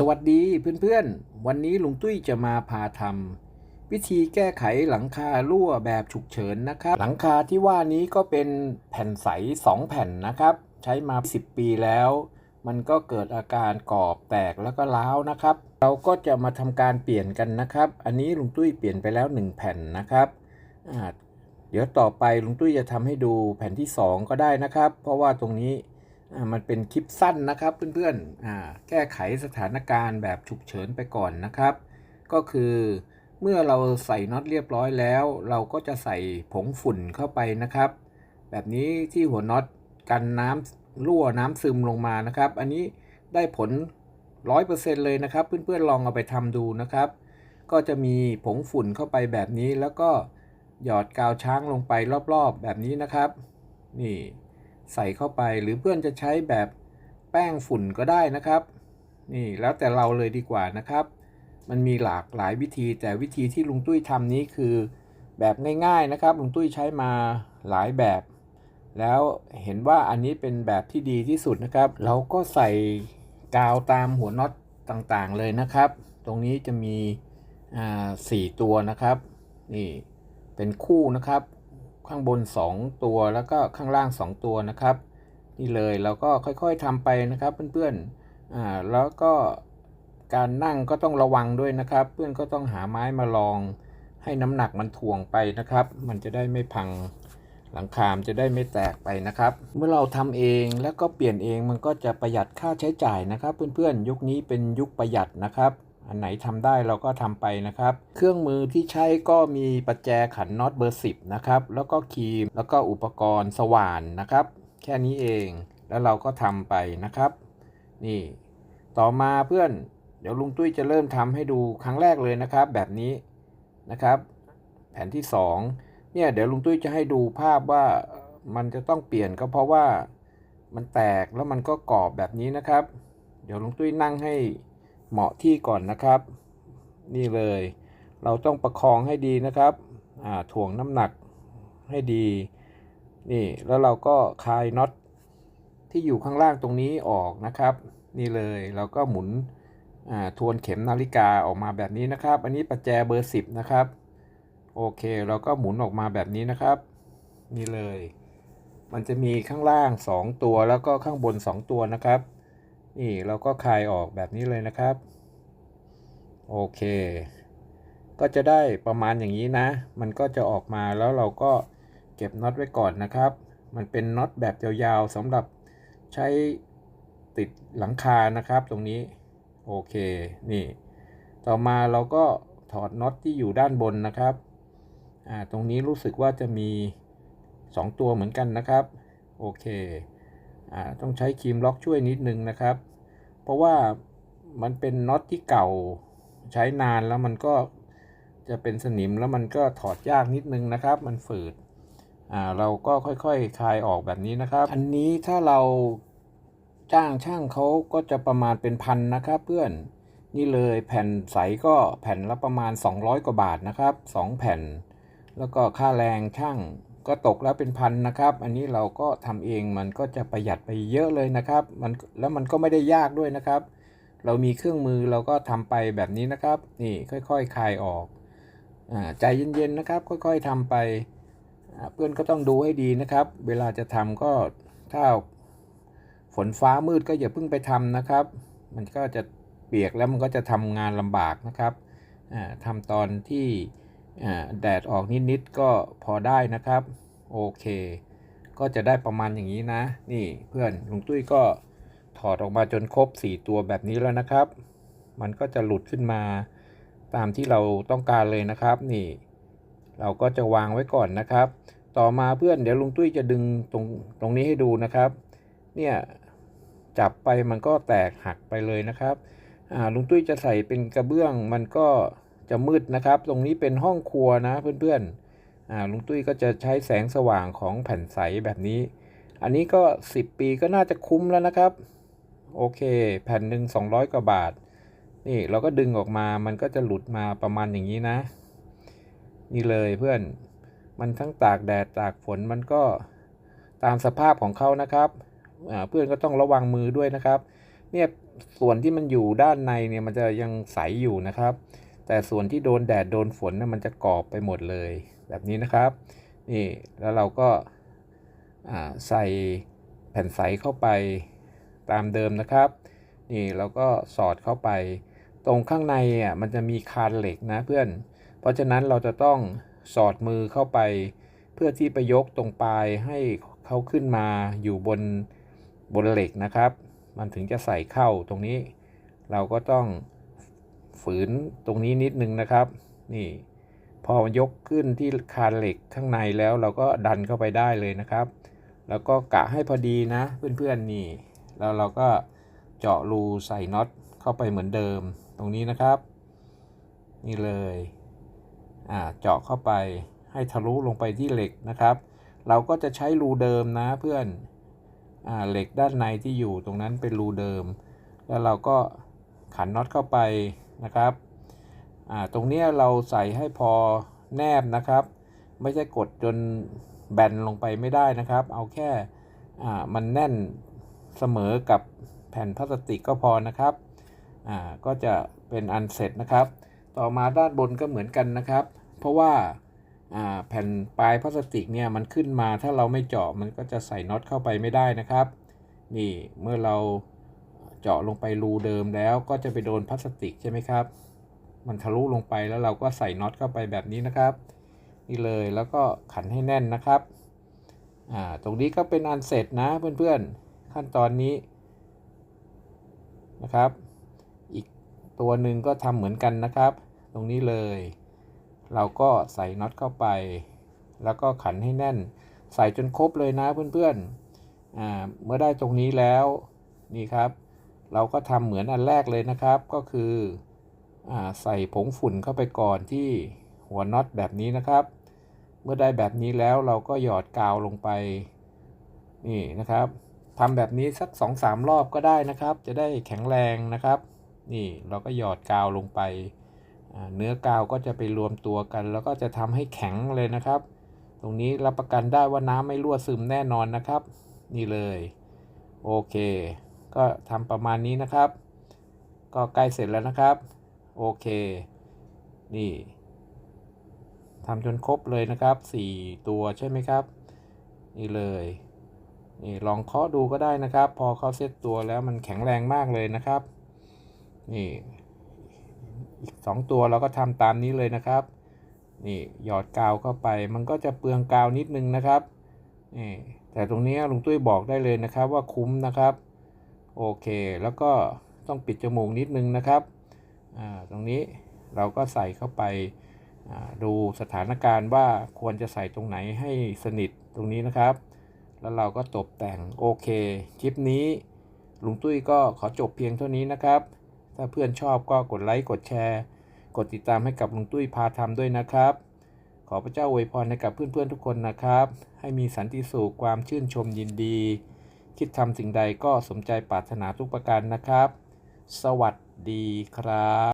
สวัสดีเพื่อนๆ วันนี้ลุงตุ้ยจะมาพาทำวิธีแก้ไขหลังคารั่วแบบฉุกเฉินนะครับ หลังคาที่ว่านี้ก็เป็นแผ่นใส 2 แผ่นนะครับ ใช้มา 10 ปีแล้ว มันก็เกิดอาการกรอบแตกแล้วก็ร้าวนะครับ เราก็จะมาทำการเปลี่ยนกันนะครับ อันนี้ลุงตุ้ยเปลี่ยนไปแล้ว 1 แผ่นนะครับเดี๋ยวต่อไปลุงตุ้ยจะทำให้ดูแผ่นที่ 2 ก็ได้นะครับ เพราะว่าตรงนี้ มันเป็นคลิปสั้นนะครับเพื่อนๆอ่าแก้ไขสถานการณ์แบบฉุกเฉินไปก่อนนะครับ ก็คือเมื่อเราใส่น็อตเรียบร้อยแล้ว เราก็จะใส่ผงฝุ่นเข้าไปนะครับ แบบนี้ที่หัวน็อตกันน้ำรั่วน้ำซึมลงมานะครับ อันนี้ได้ผล 100%เลยนะครับ เพื่อนๆลองเอาไปทำดูนะครับ ก็จะมีผงฝุ่นเข้าไปแบบนี้แล้วก็หยอดกาวช้างลงไปรอบๆ แบบนี้นะครับ นี่ ใส่เข้าไปหรือเพื่อนจะใช้แบบแป้งฝุ่นก็ได้นะครับ นี่แล้วแต่เราเลยดีกว่านะครับ มันมีหลากหลายวิธีแต่วิธีที่ลุงตุ้ยทำนี้คือแบบง่ายๆนะครับลุงตุ้ยใช้มาหลายแบบ แล้วเห็นว่าอันนี้เป็นแบบที่ดีที่สุดนะครับ เราก็ใส่กาวตามหัวน็อตต่างๆเลยนะครับ ตรงนี้จะมีอ่าสี่ตัวนะครับ นี่เป็นคู่นะครับ ข้างบน 2 ตัวแล้วก็ข้างล่าง 2 ตัวนะครับ นี่เลยเราก็ค่อยๆทำไปนะครับเพื่อนๆอ่าแล้วก็การนั่งก็ต้องระวังด้วยนะครับ เพื่อนก็ต้องหาไม้มาลอง ให้น้ำหนักมันถ่วงไปนะครับ มันจะได้ไม่พังหลังคามจะได้ไม่แตกไปนะครับ เมื่อเราทำเองแล้วก็เปลี่ยนเองมันก็จะประหยัดค่าใช้จ่ายนะครับ เพื่อนๆยุคนี้เป็นยุคประหยัดนะครับ อันไหนทำได้เราก็ทำไปนะครับ เครื่องมือที่ใช้ก็มีประแจขันน็อตเบอร์ 10 นะครับ แล้วก็ครีม แล้วก็อุปกรณ์สว่านนะครับ แค่นี้เอง แล้วเราก็ทำไปนะครับ นี่ ต่อมาเพื่อน เดี๋ยวลุงตุ้ยจะเริ่มทำให้ดูครั้งแรกเลยนะครับ แบบนี้นะครับ แผ่นที่ 2 เนี่ยเดี๋ยวลุงตุ้ยจะให้ดูภาพว่ามันจะต้องเปลี่ยนก็เพราะว่ามันแตกแล้วมันก็กรอบแบบนี้นะครับ เดี๋ยวลุงตุ้ยนั่งให้ เหมาะที่ก่อนนะครับ นี่เลย เราต้องประคองให้ดีนะครับถ่วงน้ำหนักให้ดี นี่แล้วเราก็คลายน็อตที่อยู่ข้างล่างตรงนี้ออกนะครับ นี่เลยเราก็หมุนทวนเข็มนาฬิกาออกมาแบบนี้นะครับ อันนี้ประแจเบอร์ 10 นะครับ โอเค เราก็หมุนออกมาแบบนี้นะครับ นี่เลย มันจะมีข้างล่าง 2 ตัวแล้วก็ข้างบน 2 ตัวนะครับ นี่เราก็คลายออกแบบนี้เลยนะครับ โอเค ก็จะได้ประมาณอย่างนี้นะ มันก็จะออกมาแล้วเราก็เก็บน็อตไว้ก่อนนะครับ มันเป็นน็อตแบบยาวๆสำหรับใช้ติดหลังคานะครับ ตรงนี้ โอเค นี่ ต่อมาเราก็ถอดน็อตที่อยู่ด้านบนนะครับ อ่า ตรงนี้รู้สึกว่าจะมี 2 ตัวเหมือนกันนะครับ โอเค ต้องใช้ครีมล็อกช่วยนิดนึงนะครับ เพราะว่ามันเป็นน็อตที่เก่าใช้นานแล้วมันก็จะเป็นสนิมแล้วมันก็ถอดยากนิดนึงนะครับ มันฝืดอ่าเราก็ค่อยๆคคลายออกแบบนี้นะครับ อันนี้ถ้าเราจ้างช่างเขาก็จะประมาณเป็นพันนะครับเพื่อนนี่เลยแผ่นใสก็แผ่นละประมาณ 200 กว่าบาทนะครับ 2 แผ่น แล้วก็ค่าแรงช่าง ก็ตกแล้วเป็นพันนะครับ อันนี้เราก็ทำเองมันก็จะประหยัดไปเยอะเลยนะครับ มันแล้วมันก็ไม่ได้ยากด้วยนะครับ เรามีเครื่องมือเราก็ทำไปแบบนี้นะครับ นี่ค่อยๆคคลายออกอ่าใจเย็นๆนะครับ ค่อย ๆทำไป เพื่อนก็ต้องดูให้ดีนะครับ เวลาจะทำก็ถ้าฝนฟ้ามืดก็อย่าเพิ่งไปทำนะครับ มันก็จะเปียกแล้วมันก็จะทำงานลำบากนะครับอ่าทำตอนที่ แดดออกนิดๆก็พอได้นะครับ โอเค ก็จะได้ประมาณอย่างนี้นะ นี่เพื่อนลุงตุ้ยก็ถอดออกมาจนครบ 4 ตัวแบบนี้แล้วนะครับ มันก็จะหลุดขึ้นมาตามที่เราต้องการเลยนะครับ นี่ เราก็จะวางไว้ก่อนนะครับ ต่อมาเพื่อนเดี๋ยวลุงตุ้ยจะดึงตรงตรงนี้ให้ดูนะครับ เนี่ยจับไปมันก็แตกหักไปเลยนะครับอ่าลุงตุ้ยจะใส่เป็นกระเบื้องมันก็ จะมืดนะครับ ตรงนี้เป็นห้องครัวนะเพื่อนๆอ่าลุงตุ้ยก็จะใช้แสงสว่างของแผ่นใสแบบนี้ อันนี้ก็ 10 ปีก็น่าจะคุ้มแล้วนะครับ โอเค แผ่นหนึ่ง200 กว่าบาท นี่เราก็ดึงออกมามันก็จะหลุดมาประมาณอย่างนี้นะ นี่เลยเพื่อนมันทั้งตากแดดตากฝนมันก็ตามสภาพของเขานะครับเพื่อนก็ต้องระวังมือด้วยนะครับ เนี่ยส่วนที่มันอยู่ด้านในเนี่ยมันจะยังใสอยู่นะครับ แต่ส่วนที่โดนแดดโดนฝนนี่ยมันจะกรอบไปหมดเลยแบบนี้นะครับนี่แล้วเราก็าใส่แผ่นใสเข้าไปตามเดิมนะครับนี่เราก็สอดเข้าไป ตรงข้างในอะมันจะมีคานเหล็กนะเพื่อน เพราะฉะนั้นเราจะต้องสอดมือเข้าไป เพื่อที่ไปยกตรงปลายให้เขาขึ้นมาอยู่บนบนเหล็กนะครับ มันถึงจะใส่เข้าตรงนี้ เราก็ต้อง ฝืนตรงนี้นิดนึงนะครับ นี่ พอยกขึ้นที่คานเหล็กข้างในแล้วเราก็ดันเข้าไปได้เลยนะครับ แล้วก็กะให้พอดีนะเพื่อนๆนี่ แล้วเราก็เจาะรูใส่น็อตเข้าไปเหมือนเดิมตรงนี้นะครับ นี่เลยอ่าเจาะเข้าไปให้ทะลุลงไปที่เหล็กนะครับ เราก็จะใช้รูเดิมนะเพื่อนอ่าเหล็กด้านในที่อยู่ตรงนั้นเป็นรูเดิม แล้วเราก็ขันน็อตเข้าไป นะครับตรงนี้เราใส่ให้พอแนบนะครับ ไม่ใช่กดจนแบนลงไปไม่ได้นะครับ เอาแค่มันแน่นเสมอกับแผ่นพลาสติกก็พอนะครับก็จะเป็นอันเสร็จนะครับ ต่อมาด้านบนก็เหมือนกันนะครับ เพราะว่าแผ่นปลายพลาสติกเนี่ยมันขึ้นมาถ้าเราไม่เจาะมันก็จะใส่น็อตเข้าไปไม่ได้นะครับ นี่เมื่อเรา เจาะลงไปรูเดิมแล้วก็จะไปโดนพลาสติกใช่ไหมครับ มันทะลุลงไปแล้วเราก็ใส่น็อตเข้าไปแบบนี้นะครับ นี่เลยแล้วก็ขันให้แน่นนะครับอ่าตรงนี้ก็เป็นอันเสร็จนะเพื่อนๆขั้นตอนนี้นะครับ อีกตัวหนึ่งก็ทำเหมือนกันนะครับ ตรงนี้เลย เราก็ใส่น็อตเข้าไป แล้วก็ขันให้แน่น ใส่จนครบเลยนะเพื่อนๆอ่าเมื่อได้ตรงนี้แล้วนี่ครับ เราก็ทำเหมือนอันแรกเลยนะครับ ก็คืออใส่ผงฝุ่นเข้าไปก่อนที่หัวน็อตแบบนี้นะครับ เมื่อได้แบบนี้แล้วเราก็หยอดกาวลงไปนี่นะครับทำแบบนี้สัก 2-3 รอบก็ได้นะครับ จะได้แข็งแรงนะครับ นี่เราก็หยอดกาวลงไป เนื้อกาวก็จะไปรวมตัวกัน แล้วก็จะทำให้แข็งเลยนะครับ ตรงนี้รับประกันได้ว่าน้ำไม่รั่วซึมแน่นอนนะครับ นี่เลย โอเค ก็ทำประมาณนี้นะครับ ก็ใกล้เสร็จแล้วนะครับ โอเค นี่ทำจนครบเลยนะครับ 4 ตัวใช่ไหมครับ นี่เลย นี่ลองเคาะดูก็ได้นะครับ พอเขาเซตตัวแล้วมันแข็งแรงมากเลยนะครับ นี่อีกสองตัวเราก็ทำตามนี้เลยนะครับ นี่หยอดกาวเข้าไป มันก็จะเปลืองกาวนิดนึงนะครับนี่แต่ตรงนี้ลุงตุ้ยบอกได้เลยนะครับว่าคุ้มนะครับ โอเค แล้วก็ต้องปิดจมูกนิดนึงนะครับอ่าตรงนี้เราก็ใส่เข้าไปอ่าดูสถานการณ์ว่าควรจะใส่ตรงไหนให้สนิทตรงนี้นะครับ แล้วเราก็ตกแต่งโอเค คลิปนี้ลุงตุ้ยก็ขอจบเพียงเท่านี้นะครับ ถ้าเพื่อนชอบก็กดไลค์กดแชร์ กดติดตามให้กับลุงตุ้ยพาทำด้วยนะครับ ขอพระเจ้าอวยพรให้กับเพื่อนๆทุกคนนะครับ ให้มีสันติสุขความชื่นชมยินดี คิดทำสิ่งใดก็สมใจปรารถนาทุกประการนะครับ สวัสดีครับ